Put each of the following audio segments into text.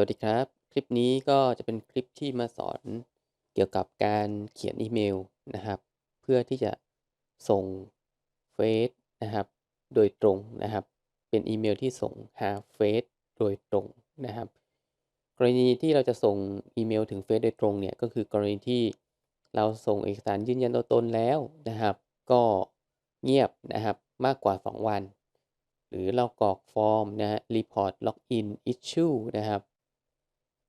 วัสดีครับ คลิปนี้ก็จะเป็นคลิปที่มาสอนเกี่ยวกับการเขียนอีเมลนะครับ เพื่อที่จะส่งเฟซนะครับ โดยตรงนะครับ เป็นอีเมลที่ส่งหาเฟซโดยตรงนะครับ กรณีที่เราจะส่งอีเมลถึงเฟซโดยตรงเนี่ยก็คือกรณีที่เราส่งเอกสารยืนยันตัวตนแล้วนะครับ ก็เงียบนะครับมากกว่า 2 วัน หรือเรากรอกฟอร์มนะฮะ report login issue นะครับ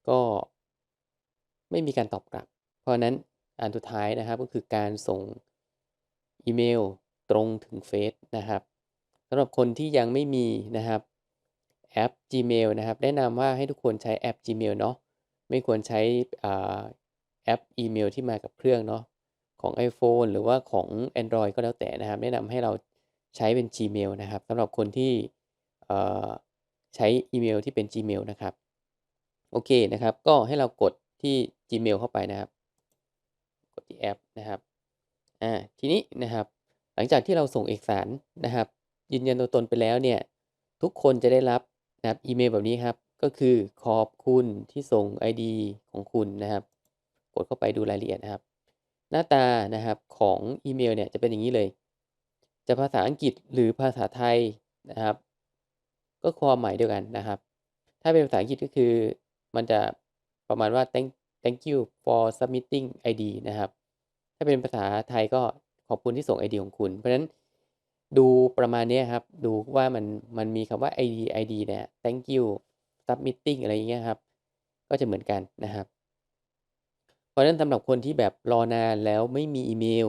ก็ไม่มีการตอบกลับ เพราะฉะนั้นอันสุดท้ายนะครับก็คือการส่งอีเมลตรงถึงเฟซนะครับสำหรับคนที่ยังไม่มีนะครับแอป Gmail นะครับ แนะนำว่าให้ทุกคนใช้แอป Gmail เนาะไม่ควรใช้แอปอีเมลที่มากับเครื่องเนาะของ iPhone หรือว่าของ Android ก็แล้วแต่นะครับ แนะนำให้เราใช้เป็น Gmail นะครับสำหรับคนที่ใช้อีเมลที่เป็น Gmail นะครับ โอเคนะครับ ก็ให้เรากดที่ Gmail เข้าไปนะครับ กดที่แอปนะครับอ่าทีนี้นะครับ หลังจากที่เราส่งเอกสารนะครับ ยืนยันตัวตนไปแล้วเนี่ยทุกคนจะได้รับนะครับอีเมลแบบนี้ครับ ก็คือขอบคุณที่ส่ง ID ของคุณนะครับ กดเข้าไปดูรายละเอียดนะครับ หน้าตานะครับของอีเมลเนี่ยจะเป็นอย่างนี้เลย จะภาษาอังกฤษหรือภาษาไทยนะครับ ก็ความหมายเดียวกันนะครับ ถ้าเป็นภาษาอังกฤษก็คือ มันจะประมาณว่า thank thank you for submitting ID นะครับ ถ้าเป็นภาษาไทยก็ขอบคุณที่ส่ง ID ของคุณ เพราะฉะนั้นดูประมาณนี้ครับ ดูว่ามันมันมีคำว่า ID ID เนี่ย thank you submitting อะไรอย่างเงี้ยครับ ก็จะเหมือนกันนะครับ เพราะฉะนั้นสำหรับคนที่แบบรอนานแล้วไม่มีอีเมล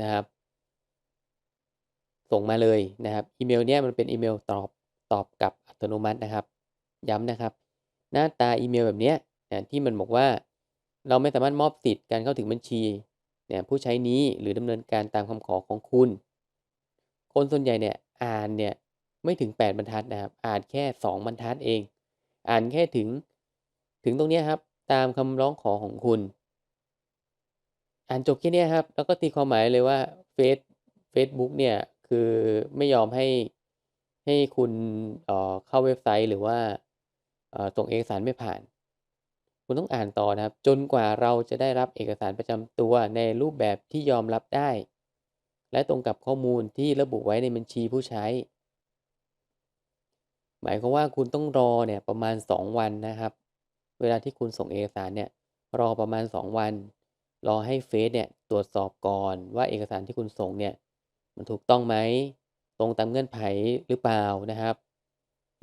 นะครับ ส่งมาเลยนะครับ อีเมลเนี่ยมันเป็นอีเมลตอบตอบกับอัตโนมัตินะครับ ย้ำนะครับ หน้าตาอีเมลแบบนี้นะที่มันบอกว่าเราไม่สามารถมอบสิทธิ์การเข้าถึงบัญชีเนี่ยผู้ใช้นี้หรือดำเนินการตามคำขอของคุณ คนส่วนใหญ่เนี่ยอ่านเนี่ยไม่ถึง 8 บรรทัดนะครับ อ่านแค่ 2 บรรทัดเอง อ่านแค่ถึงถึงตรงนี้ครับ ตามคำร้องขอของคุณ อ่านจบแค่นี้ครับ แล้วก็ตีความหมายเลยว่าเฟซเฟซบุ๊กเนี่ยคือไม่ยอมให้ให้คุณเออเข้าเว็บไซต์หรือว่า ส่งเอกสารไม่ผ่าน คุณต้องอ่านต่อนะครับ จนกว่าเราจะได้รับเอกสารประจำตัวในรูปแบบที่ยอมรับได้ และตรงกับข้อมูลที่ระบุไว้ในบัญชีผู้ใช้ หมายความว่าคุณต้องรอเนี่ยประมาณ 2 วันนะครับ เวลาที่คุณส่งเอกสารเนี่ยรอประมาณ 2 วัน รอให้เฟซเนี่ยตรวจสอบก่อนว่าเอกสารที่คุณส่งเนี่ยมันถูกต้องไหมตรงตามเงื่อนไขหรือเปล่านะครับ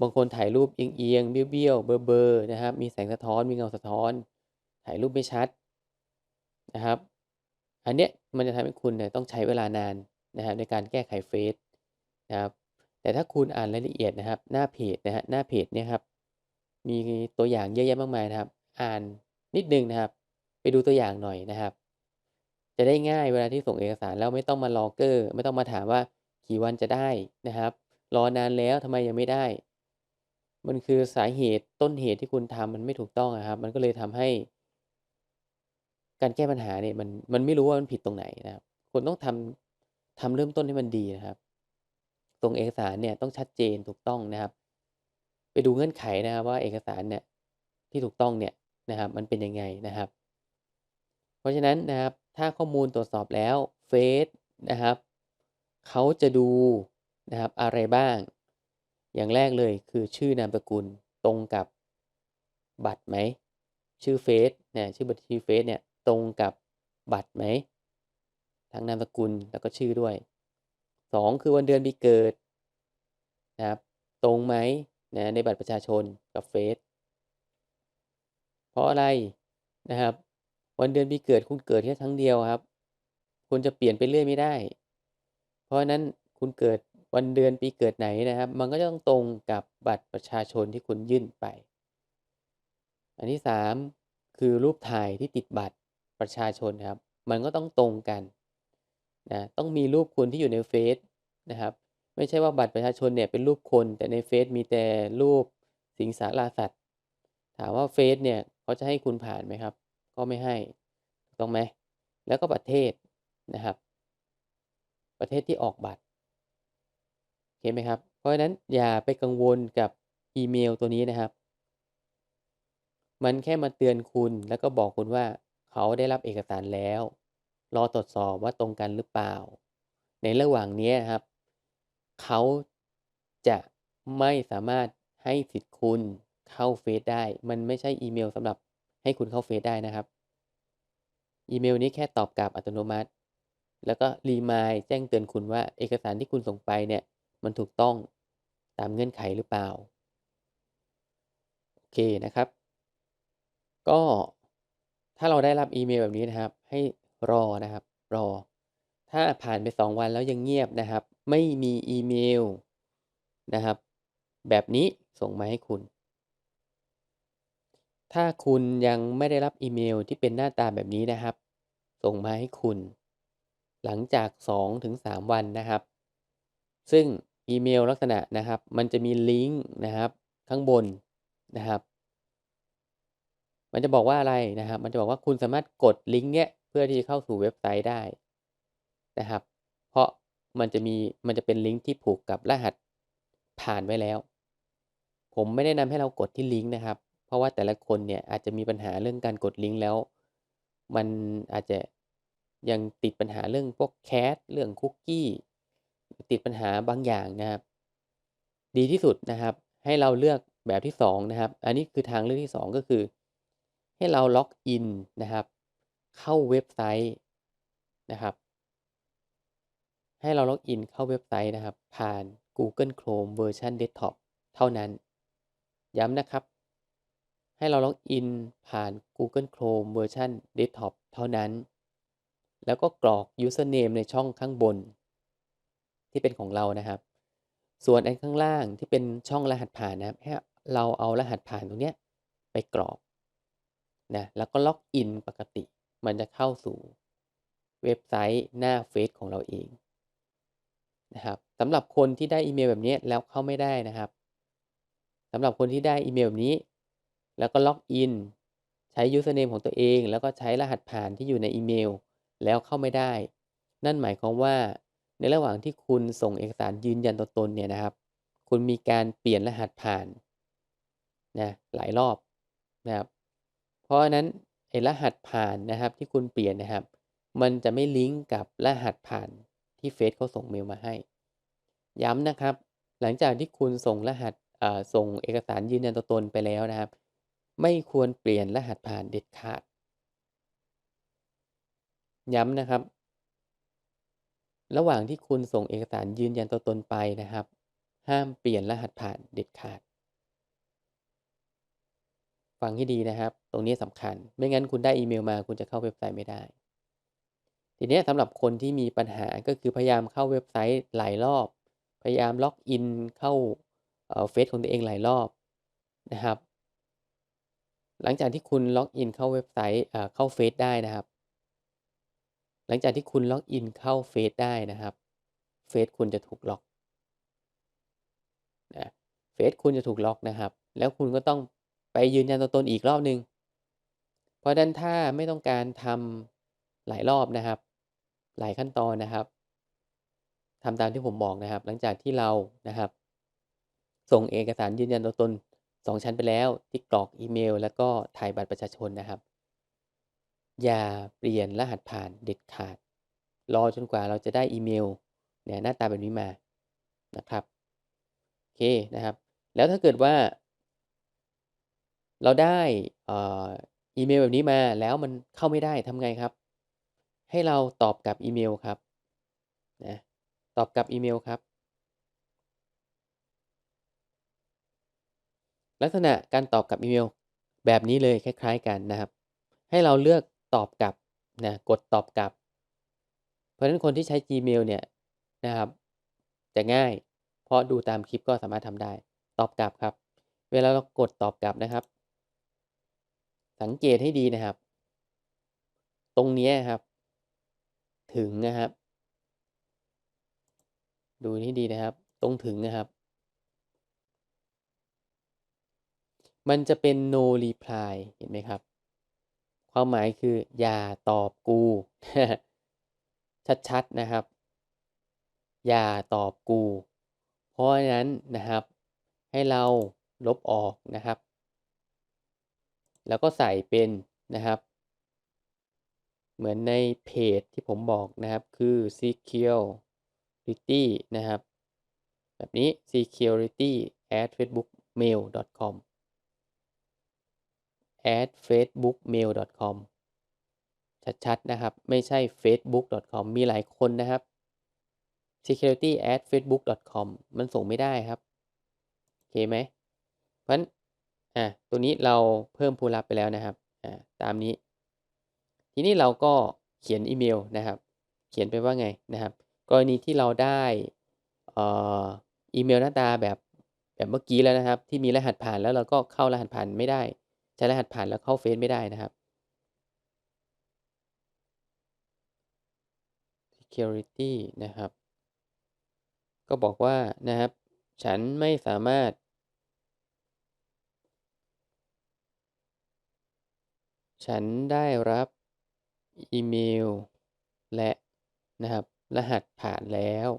บางคนถ่ายรูปเอียงๆเบี้ยวๆเบลอๆนะครับ มีแสงสะท้อน มีเงาสะท้อน ถ่ายรูปไม่ชัดนะครับ อันเนี้ยมันจะทำให้คุณเนี่ยต้องใช้เวลานานนะครับในการแก้ไขเฟซนะครับ แต่ถ้าคุณอ่านรายละเอียดนะครับ หน้าเพจนะฮะหน้าเพจเนี่ยครับ มีตัวอย่างเยอะแยะมากมายนะครับ อ่านนิดนึงนะครับ ไปดูตัวอย่างหน่อยนะครับ จะได้ง่ายเวลาที่ส่งเอกสารแล้วไม่ต้องมารอเกอร์ ไม่ต้องมาถามว่ากี่วันจะได้นะครับ รอนานแล้วทำไมยังไม่ได้ มันคือสาเหตุต้นเหตุที่คุณทำมันไม่ถูกต้องครับ มันก็เลยทำให้ การแก้ปัญหาเนี่ยมันมันไม่รู้ว่ามันผิดตรงไหนนะครับคุณต้องทำทำเริ่มต้นให้มันดีนะครับ ตรงเอกสารเนี่ยต้องชัดเจนถูกต้องนะครับ ไปดูเงื่อนไขนะครับว่าเอกสารเนี่ยที่ถูกต้องเนี่ยนะครับ มันเป็นยังไงนะครับ เพราะฉะนั้นนะครับ ถ้าข้อมูลตรวจสอบแล้วเฟซนะครับเขาจะดูนะครับอะไรบ้าง อย่างแรกเลยคือชื่อนามสกุลตรงกับบัตรไหม ชื่อเฟซเนี่ยชื่อบัญชีเฟซเนี่ยตรงกับบัตรไหม ทั้งนามสกุลแล้วก็ชื่อด้วย 2 คือวันเดือนปีเกิดนะครับตรงไหมนะในบัตรประชาชนกับเฟซเพราะอะไรนะครับ วันเดือนปีเกิดคุณเกิดแค่ครั้งเดียวครับ คุณจะเปลี่ยนไปเรื่อยไม่ได้ เพราะนั้นคุณเกิด วันเดือนปีเกิดไหนนะครับ มันก็จะต้องตรงกับบัตรประชาชนที่คุณยื่นไป อันที่ 3 คือรูปถ่ายที่ติดบัตรประชาชนครับ มันก็ต้องตรงกันนะต้องมีรูปคุณที่อยู่ในเฟซนะครับ ไม่ใช่ว่าบัตรประชาชนเนี่ยเป็นรูปคน แต่ในเฟซมีแต่รูปสิงสาราสัตว์ ถามว่าเฟซเนี่ยเขาจะให้คุณผ่านไหมครับ ก็ไม่ให้ถูกต้องไหมแล้วก็ประเทศนะครับ ประเทศที่ออกบัตร เห็นไหมครับ เพราะฉะนั้นอย่าไปกังวลกับอีเมลตัวนี้นะครับ มันแค่มาเตือนคุณแล้วก็บอกคุณว่าเขาได้รับเอกสารแล้ว รอตรวจสอบว่าตรงกันหรือเปล่า ในระหว่างนี้ยครับ เขาจะไม่สามารถให้สิทธิ์คุณเข้าเฟซได้ มันไม่ใช่อีเมลสำหรับให้คุณเข้าเฟซได้นะครับ อีเมลนี้แค่ตอบกลับอัตโนมัติ แล้วก็ remind แจ้งเตือนคุณว่าเอกสารที่คุณส่งไปเนี่ย มันถูกต้องตามเงื่อนไขหรือเปล่า โอเคนะครับ ก็ถ้าเราได้รับอีเมลแบบนี้นะครับ ให้รอนะครับ รอ ถ้าผ่านไป 2 วันแล้วยังเงียบนะครับ ไม่มีอีเมลนะครับ แบบนี้ส่งมาให้คุณ ถ้าคุณยังไม่ได้รับอีเมลที่เป็นหน้าตาแบบนี้นะครับ ส่งมาให้คุณ หลังจาก 2-3 วันนะครับ ซึ่ง อีเมลลักษณะนะครับ มันจะมีลิงก์นะครับ ข้างบนนะครับ มันจะบอกว่าอะไรนะครับ มันจะบอกว่าคุณสามารถกดลิงก์เนี้ยเพื่อที่จะเข้าสู่เว็บไซต์ได้นะครับ เพราะมันจะมีมันจะเป็นลิงก์ที่ผูกกับรหัสผ่านไว้แล้ว ผมไม่แนะนำให้เรากดที่ลิงก์นะครับ เพราะว่าแต่ละคนเนี่ยอาจจะมีปัญหาเรื่องการกดลิงก์แล้ว มันอาจจะยังติดปัญหาเรื่องพวกแคชเรื่องคุกกี้ ติดปัญหาบางอย่างนะครับ ดีที่สุดนะครับ ให้เราเลือกแบบที่2นะครับ อันนี้คือทางเลือกที่ 2 ก็คือ ให้เราล็อกอินนะครับ เข้าเว็บไซต์นะครับ ให้เราล็อกอินเข้าเว็บไซต์นะครับ ผ่าน Google Chrome เวอร์ชันเดสก์ท็อปเท่านั้น ย้ำนะครับ ให้เราล็อกอินผ่าน Google Chrome เวอร์ชันเดสก์ท็อปเท่านั้น แล้วก็กรอก Username ในช่องข้างบน ที่เป็นของเรานะครับ ส่วนอันข้างล่างที่เป็นช่องรหัสผ่านนะครับให้เราเอารหัสผ่านตรงนี้ไปกรอกนะแล้วก็ล็อกอินปกติ มันจะเข้าสู่เว็บไซต์หน้าเฟซของเราเองนะครับสำหรับคนที่ได้อีเมลแบบนี้แล้วเข้าไม่ได้นะครับสำหรับคนที่ได้อีเมลแบบนี้ แล้วก็ล็อกอินใช้ username ของตัวเอง แล้วก็ใช้รหัสผ่านที่อยู่ในอีเมล แล้วเข้าไม่ได้ นั่นหมายความว่า ในระหว่างที่คุณส่งเอกสารยืนยันตัวตนเนี่ยนะครับ คุณมีการเปลี่ยนรหัสผ่านนะหลายรอบนะครับ เพราะฉะนั้นไอ้รหัสผ่านนะครับที่คุณเปลี่ยนนะครับ มันจะไม่ลิงก์กับรหัสผ่านที่เฟซเขาส่งเมลมาให้ ย้ำนะครับ หลังจากที่คุณส่งรหัสส่งเอกสารยืนยันตัวตนไปแล้วนะครับ ไม่ควรเปลี่ยนรหัสผ่านเด็ดขาด ย้ำนะครับ ระหว่างที่คุณส่งเอกสารยืนยันตัวตนไปนะครับ ห้ามเปลี่ยนรหัสผ่านเด็ดขาด ฟังให้ดีนะครับ ตรงนี้สำคัญ ไม่งั้นคุณได้อีเมลมาคุณจะเข้าเว็บไซต์ไม่ได้ ทีนี้สำหรับคนที่มีปัญหาก็คือพยายามเข้าเว็บไซต์หลายรอบ พยายามล็อกอินเข้าเฟซของตัวเองหลายรอบนะครับ หลังจากที่คุณล็อกอินเข้าเว็บไซต์เข้าเฟซได้นะครับ หลังจากที่คุณล็อกอินเข้าเฟซได้นะครับเฟซคุณจะถูกล็อกนะเฟซคุณจะถูกล็อกนะครับ แล้วคุณก็ต้องไปยืนยันตัวตนอีกรอบหนึ่งเพราะฉะนั้นถ้าไม่ต้องการทำหลายรอบนะครับ หลายขั้นตอนนะครับทำตามที่ผมบอกนะครับ หลังจากที่เรานะครับ ส่งเอกสารยืนยันตัวตน 2 ชั้นไปแล้ว ที่กรอกอีเมล แล้วก็ถ่ายบัตรประชาชนนะครับ อย่าเปลี่ยนรหัสผ่านเด็ดขาด รอจนกว่าเราจะได้อีเมลเนี่ยหน้าตาแบบนี้มานะครับโอเคนะครับ แล้วถ้าเกิดว่า เราได้อีเมลแบบนี้มาแล้วมันเข้าไม่ได้ทำไงครับ ให้เราตอบกับอีเมลครับนะตอบกับอีเมลครับ ลักษณะการตอบกับอีเมลแบบนี้เลยคล้าย ๆ กันนะครับ ให้เราเลือก ตอบกลับนะกดตอบกลับ เพราะฉะนั้นคนที่ใช้ Gmail เนี่ยนะครับ จะง่าย เพราะดูตามคลิปก็สามารถทำได้ ตอบกลับครับ เวลาเรากดตอบกลับนะครับ สังเกตให้ดีนะครับ ตรงนี้ครับ ถึงนะครับ ดูนี่ดีนะครับ ตรงถึงนะครับ มันจะเป็น no reply เห็นไหมครับ ความหมายคืออย่าตอบกู ชัดๆนะครับ อย่าตอบกู เพราะนั้นนะครับ ให้เราลบออกนะครับ แล้วก็ใส่เป็นนะครับ เหมือนในเพจที่ผมบอกนะครับคือ security นะครับ แบบนี้ security at facebookmail com at facebookmail com ชัดๆ นะครับ ไม่ใช่ facebook com มีหลายคนนะครับ security at facebook com มันส่งไม่ได้ครับ โอเคไหมเพราะฉะนั้นอะตัวนี้เราเพิ่มผู้รับไปแล้วนะครับอ่าตามนี้ ทีนี้เราก็เขียนอีเมลนะครับ เขียนไปว่าไงนะครับ กรณีที่เราได้เอ่ออีเมลหน้าตาแบบแบบเมื่อกี้แล้วนะครับ ที่มีรหัสผ่านแล้วเราก็เข้ารหัสผ่านไม่ได้ ใช้รหัสผ่านแล้วเข้าเฟซไม่ได้นะครับ security นะครับ ก็บอกว่านะครับ ฉันไม่สามารถ ฉันได้รับอีเมล และนะครับ รหัสผ่านแล้ว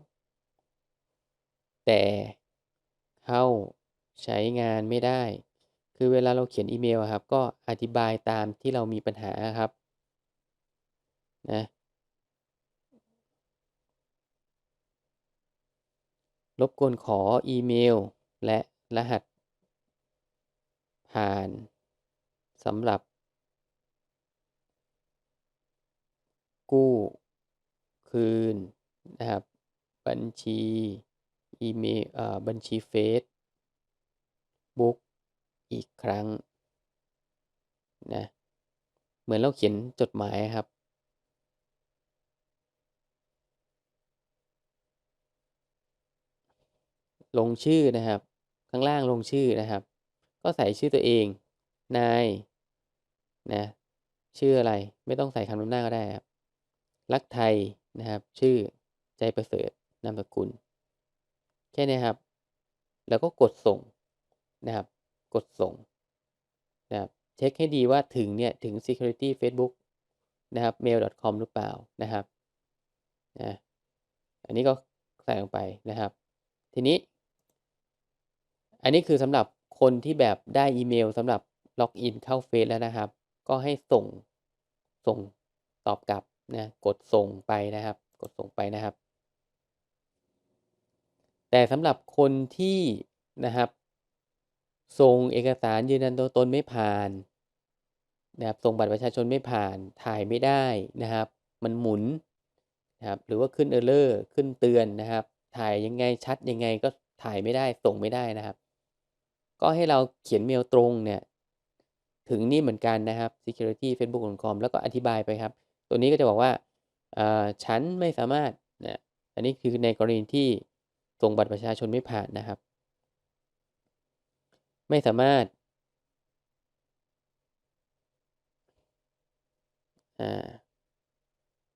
แต่เข้าใช้งานไม่ได้ คือเวลาเราเขียนอีเมลครับ ก็อธิบายตามที่เรามีปัญหาครับนะรบกวนขออีเมล และรหัส ผ่านสำหรับ กู้ คืนนะครับ บัญชี อีเมลบัญชีเฟซบุ๊ก อีกครั้งนะเหมือนเราเขียนจดหมายครับ ลงชื่อนะครับ ข้างล่างลงชื่อนะครับ ก็ใส่ชื่อตัวเอง นายนะชื่ออะไรไม่ต้องใส่คำนำหน้าก็ได้ครับรักไทยนะครับ ชื่อใจประเสริฐนามสกุล แค่นี้ครับ แล้วก็กดส่งนะครับ กดส่งนะครับเช็คให้ดีว่าถึงเนี่ยถึง security facebook นะครับ mail com หรือเปล่านะครับนะอันนี้ก็ใส่ลงไปนะครับ ทีนี้ อันนี้คือสำหรับคนที่แบบได้อีเมลสำหรับล็อกอินเข้าเฟซแล้วนะครับ ก็ให้ส่งส่งตอบกลับนะกดส่งไปนะครับ กดส่งไปนะครับ แต่สำหรับคนที่นะครับ ส่งเอกสารยืนยันตัวตนไม่ผ่านนะครับส่งบัตรประชาชนไม่ผ่านถ่ายไม่ได้นะครับ มันหมุนนะครับหรือว่าขึ้นเออร์เลอร์ขึ้นเตือนนะครับ ถ่ายยังไงชัดยังไงก็ถ่ายไม่ได้ส่งไม่ได้นะครับ ก็ให้เราเขียนเมลตรงเนี่ยถึงนี่เหมือนกันนะครับ security facebook.com แล้วก็อธิบายไปครับ ตัวนี้ก็จะบอกว่าฉันไม่สามารถนะอันนี้คือในกรณีที่ส่งบัตรประชาชนไม่ผ่านนะครับ ไม่สามารถ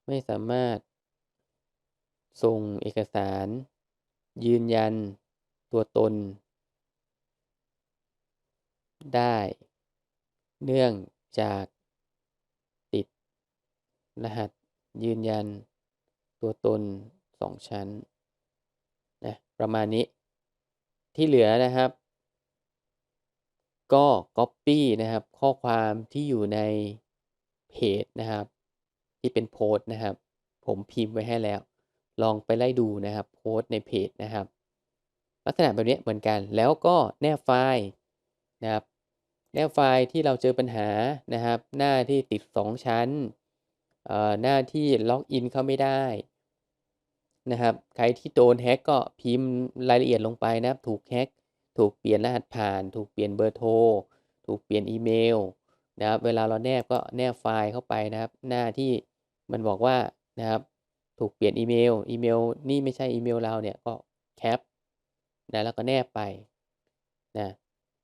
ไม่สามารถ ส่งเอกสาร ยืนยัน ตัวตน ได้ เนื่องจากติด รหัสยืนยัน ตัวตนสองชั้นนะประมาณนี้ที่เหลือนะครับ ก็ Copy นะครับ ข้อความที่อยู่ในเพจนะครับ ที่เป็นโพสต์นะครับ ผมพิมพ์ไว้ให้แล้ว ลองไปไล่ดูนะครับโพสต์ในเพจนะครับ ลักษณะแบบนี้เหมือนกันแล้วก็แนบไฟล์นะครับ แนบไฟล์ที่เราเจอปัญหานะครับ หน้าที่ติด 2 ชั้นหน้าที่ล็อกอินเข้าไม่ได้นะครับ ใครที่โดนแฮ็กก็พิมพ์รายละเอียดลงไปนะครับ ถูกแฮ็ก ถูกเปลี่ยนรหัสผ่าน ถูกเปลี่ยนเบอร์โทร ถูกเปลี่ยนอีเมลนะครับเวลาเราแนบก็แนบไฟล์เข้าไปนะครับ หน้าที่มันบอกว่านะครับ ถูกเปลี่ยนอีเมล อีเมลนี่ไม่ใช่อีเมลเราเนี่ยก็แคปนะแล้วก็แนบไปนะ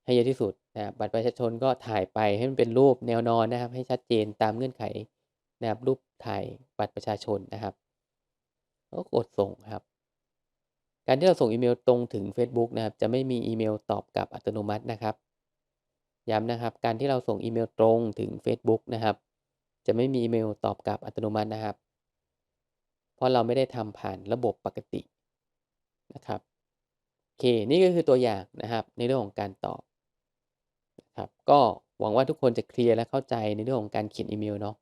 ให้เยอะที่สุดนะบัตรประชาชนก็ถ่ายไปให้มันเป็นรูปแนวนอนนะครับ ให้ชัดเจนตามเงื่อนไขนะครับรูปถ่ายบัตรประชาชนนะครับก็กดส่งครับ การที่เราส่งอีเมลตรงถึง Facebook นะครับ จะไม่มีอีเมลตอบกลับอัตโนมัตินะครับ ย้ำนะครับ การที่เราส่งอีเมลตรงถึง Facebook นะครับ จะไม่มีอีเมลตอบกลับอัตโนมัตินะครับ เพราะเราไม่ได้ทำผ่านระบบปกตินะครับโอเค นี่ก็คือตัวอย่างนะครับ ในเรื่องของการตอบนะครับ ก็หวังว่าทุกคนจะเคลียร์และเข้าใจในเรื่องของการเขียนอีเมลเนาะ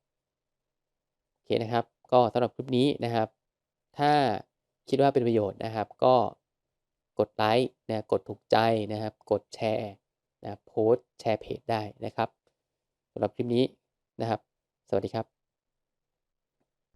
โอเคนะครับ ก็สำหรับคลิปนี้นะครับ ถ้า คิดว่าเป็นประโยชน์นะครับ ก็กดไลค์นะกดถูกใจนะครับ กดแชร์นะโพสแชร์เพจได้นะครับสำหรับคลิปนี้นะครับ สวัสดีครับ